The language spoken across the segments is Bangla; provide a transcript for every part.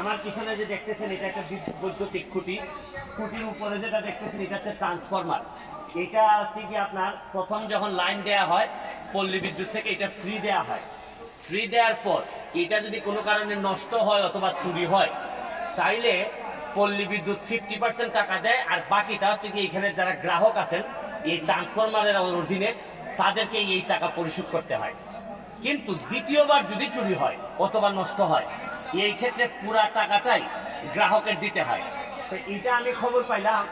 আমার পিছনে যে দেখতেছেন, এটা একটা বৈদ্যুতিক খুঁটি। খুঁটির উপরে যেটা দেখতেছেন, এটা হচ্ছে ট্রান্সফরমার এটা হচ্ছে কি আপনার প্রথম যখন লাইন দেয়া হয়, পল্লী বিদ্যুৎ থেকে এটা ফ্রি দেয়া হয়। ফ্রি দেওয়ার পর এটা যদি কোনো কারণে নষ্ট হয় অথবা চুরি হয়, তাইলে পল্লী বিদ্যুৎ ফিফটি পার্সেন্ট টাকা দেয়। আর বাকিটা হচ্ছে কি এখানে যারা গ্রাহক আছেন, এই ট্রান্সফরমারের অধীনে তাদেরকে এই টাকা পরিশোধ করতে হয়। কিন্তু দ্বিতীয়বার যদি চুরি হয় অথবা নষ্ট হয় এই ক্ষেত্রে পুরা টাকাটাই গ্রাহকের দিতে হয়। তো এটা আমি খবর পাইলাম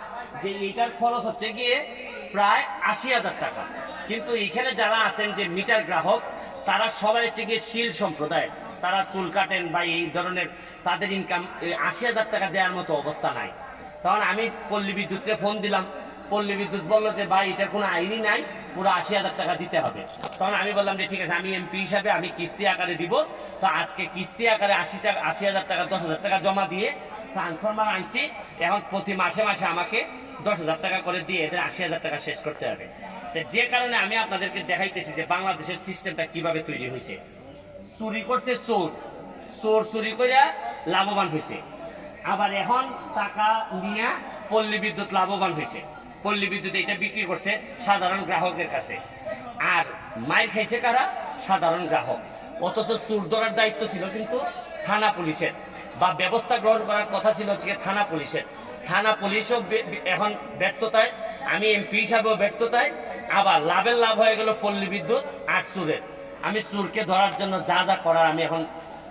যে এটার খরচ হচ্ছে গিয়ে প্রায় আশি হাজার টাকা। কিন্তু এখানে যারা আছেন যে মিটার গ্রাহক, তারা সবাই হচ্ছে গিয়ে শিল সম্প্রদায়। তারা চুল কাটেন বা এই ধরনের তাদের ইনকাম আশি হাজার টাকা দেওয়ার মতো অবস্থা নাই। তখন আমি পল্লী বিদ্যুৎকে ফোন দিলাম পল্লী বিদ্যুৎ বলল যে, ভাই, এটার কোনো আইনই নাই, পুরো আশি হাজার টাকা দিতে হবে। তখন আমি বললাম যে, ঠিক আছে, আমি এমপি হিসাবে আমি কিস্তি আকারে দিব। তো আজকে কিস্তি আকারে আশি টাকা, আশি হাজার টাকা, দশ হাজার টাকা জমা দিয়ে ট্রান্সফরমার আনছি। এখন প্রতি মাসে মাসে আমাকে দশ হাজার টাকা করে দিয়ে এদের আশি হাজার টাকা শেষ করতে হবে। তো যে কারণে আমি আপনাদেরকে দেখাইতেছি যে, বাংলাদেশের সিস্টেমটা কীভাবে তৈরি হয়েছে। চুরি করছে চোর। চোর চুরি করে লাভবান হয়েছে। আবার এখন টাকা নিয়ে পল্লী বিদ্যুৎ লাভবান হয়েছে। পল্লী বিদ্যুৎ এটা বিক্রি করছে সাধারণ গ্রাহকের কাছে। আর মাইর খাইছে কারা? সাধারণ গ্রাহক। অথচ চুর ধরার দায়িত্ব ছিল কিন্তু থানা পুলিশের। বা ব্যবস্থা গ্রহণ করার কথা ছিল হচ্ছে থানা পুলিশের। থানা পুলিশও এখন ব্যর্থতায়, আমি এমপি হিসাবেও ব্যর্থতায়, আবার লাভের লাভ হয়ে গেল পল্লী বিদ্যুৎ আর চুরের। আমি চুরকে ধরার জন্য যা যা করার আমি এখন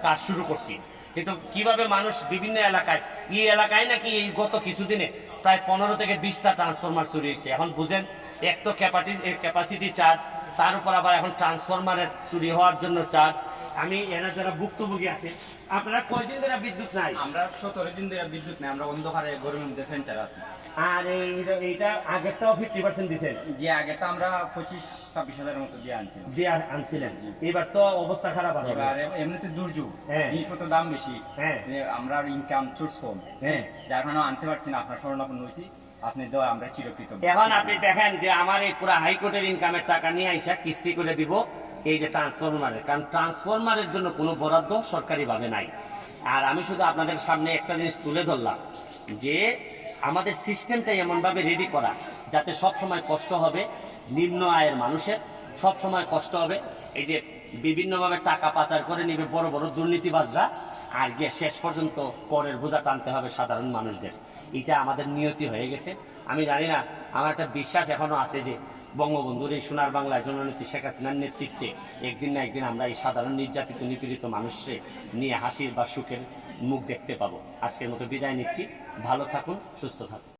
কাজ শুরু করছি। কিন্তু কীভাবে মানুষ বিভিন্ন এলাকায়, এই এলাকায় নাকি এই গত কিছুদিনে প্রায় পনেরো থেকে বিশটা ট্রান্সফরমার চুরি হয়েছে। এখন বুঝেন এক তো ক্যাপাসিটি চার্জ তার উপর আবার এখন ট্রান্সফরমারের চুরি হওয়ার জন্য চার্জ আমি এরা যারা ভুক্তভোগী আছে আপনারা কয়দিন ধরে বিদ্যুৎ নাই? আমরা সতেরো দিন ধরে বিদ্যুৎ নেই আমরা অন্ধকারে গরমের মধ্যে ফেঞ্চার আছি। আর এইটা আগেরটাও ফিফটি পার্সেন্ট দিচ্ছেন যে আগেটা আমরা পঁচিশ ছাব্বিশ হাজারের মতো দিয়ে আনছি দিয়ে আনছিলেন। এবার তো অবস্থা খারাপ হবে। এবার এমনিতে দুর্যোগ। হ্যাঁ। জিনিসপত্র দাম বেশি। হ্যাঁ। আমরা ইনকাম সোর্স কম। হ্যাঁ। যার কারণে আনতে পারছি না আপনার স্মরণাপন্ন হয়েছি। আপনি দেওয়া আমরা চিরকৃতজ্ঞ। এখন আপনি দেখেন যে আমার এই পুরো হাইকোর্টের ইনকামের টাকা নিয়ে আইসা কিস্তি করে দিব, এই যে ট্রান্সফরমারের কারণ ট্রান্সফরমারের জন্য কোনো বরাদ্দ সরকারি ভাবে নাই। আর আমি শুধু আপনাদের সামনে একটা জিনিস তুলে ধরলাম, যে আমাদের সিস্টেমটা এমনভাবে রেডি করা, যাতে সব সময় কষ্ট হবে নিম্ন আয়ের মানুষের সব সময় কষ্ট হবে। এই যে বিভিন্নভাবে টাকা পাচার করে নিবে বড় বড় দুর্নীতিবাজরা আর গিয়ে শেষ পর্যন্ত করের বোঝা টানতে হবে সাধারণ মানুষদের। এটা আমাদের নিয়তি হয়ে গেছে। আমি জানি না, আমার একটা বিশ্বাস এখনও আছে যে বঙ্গবন্ধুর এই সোনার বাংলায় জননীতি শেখ হাসিনার নেতৃত্বে একদিন না একদিন আমরা এই সাধারণ নির্যাতিত, নিপীড়িত মানুষকে নিয়ে হাসির বা সুখের মুখ দেখতে পাবো। আজকের মতো বিদায় নিচ্ছি। ভালো থাকুন, সুস্থ থাকুন।